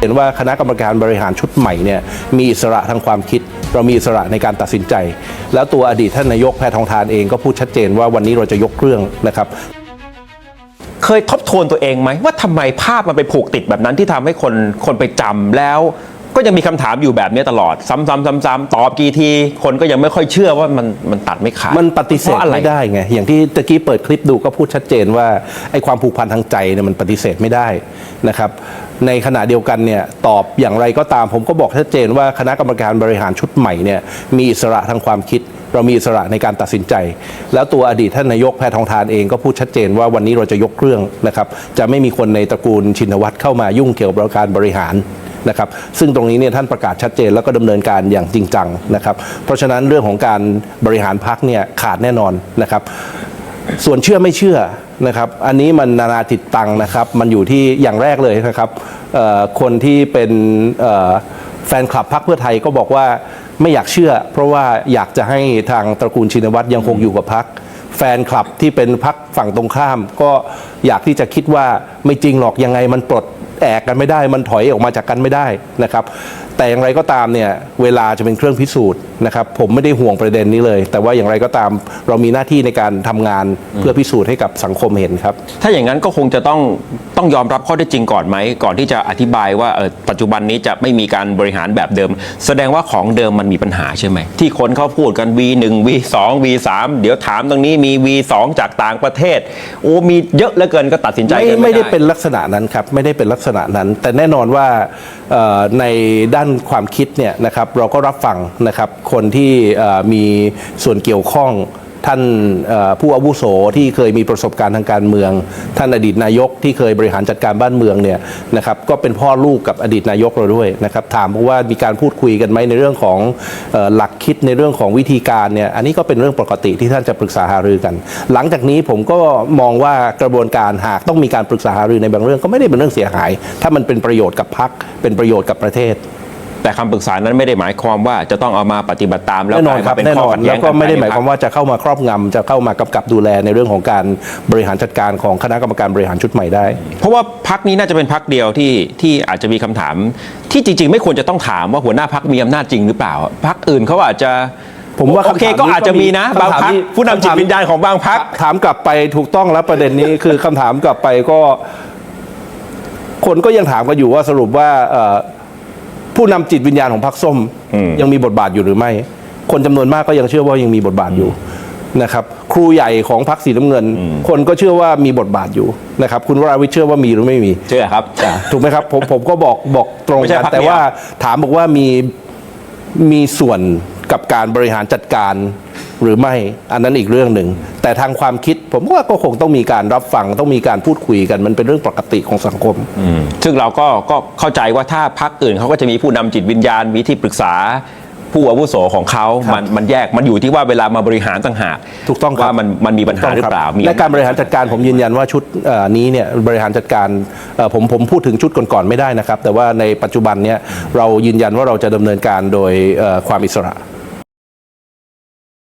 เห็นว่าคณะกรรมการบริหารชุดใหม่เนี่ยมีอิสระทางความคิด เรามีอิสระในการตัดสินใจ แล้วตัวอดีตท่านนายกแพทองทานเองก็พูดชัดเจนว่าวันนี้เราจะยกเรื่องนะครับเคยทบทวนตัวเองไหมว่าทำไมภาพมันไปผูกติดแบบนั้นที่ทำให้คนคนไปจำแล้ว ก็ยังมีคำถามอยู่แบบนี้ตลอด ซ้ำๆซ้ำๆตอบกี่ที คนก็ยังไม่ค่อยเชื่อว่ามันมันตัดไม่ขาดมันปฏิเสธพราะอะไรไม่ได้ไงอย่างที่ตะกี้เปิดคลิปดูก็พูดชัดเจนว่าไอ้ความผูกพันทางใจเนี่ยมันปฏิเสธไม่ได้นะครับในขณะเดียวกันเนี่ยตอบอย่างไรก็ตามผมก็บอกชัดเจนว่าคณะกรรมการบริหารชุดใหม่เนี่ยมีอิสระทางความคิด เรามีอิสระในการตัดสินใจ แล้วตัวอดีตท่านนายกแพทองทานเองก็พูดชัดเจนว่าวันนี้เราจะยกเรื่องนะครับจะไม่มีคนในตระกูลชินวัตรเข้ามายุ่งเกี่ยวกับการบริหาร นะครับซึ่งตรงนี้เนี่ยท่านประกาศชัดเจนแล้วก็ดำเนินการอย่างจริงจังนะครับเพราะฉะนั้นเรื่องของการบริหารพักเนี่ยขาดแน่นอนนะครับส่วนเชื่อไม่เชื่อนะครับอันนี้มันนานาจิตตังนะครับมันอยู่ที่อย่างแรกเลยนะครับคนที่เป็นแฟนคลับพรรคเพื่อไทยก็บอกว่าไม่อยากเชื่อ เพราะว่าอยากจะให้ทางตระกูลชินวัตรยังคงอยู่กับพรรคแฟนคลับที่เป็นพรรคฝั่งตรงข้าม ก็อยากที่จะคิดว่าไม่จริงหรอกยังไงมันปลด แอกกันไม่ได้ มันถอยออกมาจากกันไม่ได้นะครับ แต่อย่างไรก็ตามเนี่ยเวลาจะเป็นเครื่องพิสูจน์นะครับ ผมไม่ได้ห่วงประเด็นนี้เลย แต่ว่าอย่างไรก็ตามเรามีหน้าที่ในการทำงานเพื่อพิสูจน์ให้กับสังคมเห็นครับ ถ้าอย่างนั้นก็คงจะต้องต้องยอมรับข้อเท็จจริงก่อนไหม ก่อนที่จะอธิบายว่าเออปัจจุบันนี้จะไม่มีการบริหารแบบเดิม แสดงว่าของเดิมมันมีปัญหาใช่ไหม ที่คนเขาพูดกัน V1 V2 V3 เดี๋ยวถามตรงนี้มี V2 จากต่างประเทศ โอ้มีเยอะเหลือเกินก็ตัดสินใจไม่กันไม่ได้ เป็นลักษณะนั้นครับไม่ได้เป็นลักษณะนั้น แต่แน่นอนว่าในด้านความคิดเนี่ยนะครับเราก็รับฟังนะครับคนที่มีส่วนเกี่ยวข้อง ท่านผู้อาวุโสที่เคยมีประสบการณ์ทางการเมือง ท่านอดีตนายกที่เคยบริหารจัดการบ้านเมืองเนี่ยนะครับก็เป็นพ่อลูกกับอดีตนายกเราด้วยนะครับถามว่ามีการพูดคุยกันไหมในเรื่องของหลักคิดในเรื่องของวิธีการเนี่ยอันนี้ก็เป็นเรื่องปกติที่ท่านจะปรึกษาหารือกัน หลังจากนี้ผมก็มองว่ากระบวนการหากต้องมีการปรึกษาหารือในบางเรื่องก็ไม่ได้เป็นเรื่องเสียหาย ถ้ามันเป็นประโยชน์กับพรรคเป็นประโยชน์กับประเทศ แต่คำปรึกษานั้นไม่ได้หมายความว่าจะต้องเอามาปฏิบัติตามแล้วแน่นอนกลายครับมาเป็นแน่ข้นออนขัดแล้แย้วงก็กันไม่ได้หมายภความว่าจะเข้ามาครอบงำจะเข้ามากำกับดูแลในเรื่องของการบริหารจัดการของคณะกรรมการบริหารชุดใหม่ได้ เพราะว่าพักนี้น่าจะเป็นพักเดียวที่ที่อาจจะมีคำถาม ที่จริง ๆ ไม่ควรจะต้องถามว่าหัวหน้าพักมีอำนาจจริงหรือเปล่าพักอื่นเขาอาจจะผมว่าโอเคคำถามนี้ก็อาจจะมีนะก็มีบางพักคำถามนี้ผู้นำจิตคำถามวิญญาณของบางพัก ถามกลับไปถูกต้องแล้วประเด็นนี้คือคำถามกลับไปก็ คนก็ยังถามกันอยู่ว่าสรุปว่าเอ่อ ผู้นำจิตวิญญาณของพรรคส้มอืมยังมีบทบาทอยู่หรือไม่ คนจำนวนมากก็ยังเชื่อว่ายังมีบทบาทอยู่นะครับ ครูใหญ่ของพรรคสีน้ำเงิน คนก็เชื่อว่ามีบทบาทอยู่นะครับ คุณวราวิทย์เชื่อว่ามีหรือไม่มี เชื่อครับอะถูกไหมครับ ผมผมก็บอกบอกตรงไม่ใช่กัน พรรคแต่เดียว ว่าถามบอกว่ามีมีส่วนกับการบริหารจัดการ หรือไม่อันนั้นอีกเรื่องหนึ่ง แต่ทางความคิดผมว่าก็คงต้องมีการรับฟังต้องมีการพูดคุยกันมันเป็นเรื่องปกติของสังคม ซึ่งเราก็ก็เข้าใจว่าถ้าพักอื่นเขาก็จะมีผู้นำจิตวิญญาณมีที่ปรึกษาผู้อาวุโสของเขาครับมันมันแยก มันอยู่ที่ว่าเวลามาบริหารต่างหาก ถูกต้องครับว่ามันมันมีปัญหาหรือเปล่ามีและการบริหารจัดการผมยืนยันว่าชุดเอ่อนี้เนี่ยบริหารจัดการเอ่อผมผมพูดถึงชุดก่อนๆไม่ได้นะครับ แต่ว่าในปัจจุบันเนี่ยเรายืนยันว่าเราจะดำเนินการโดยเอ่อความอิสระ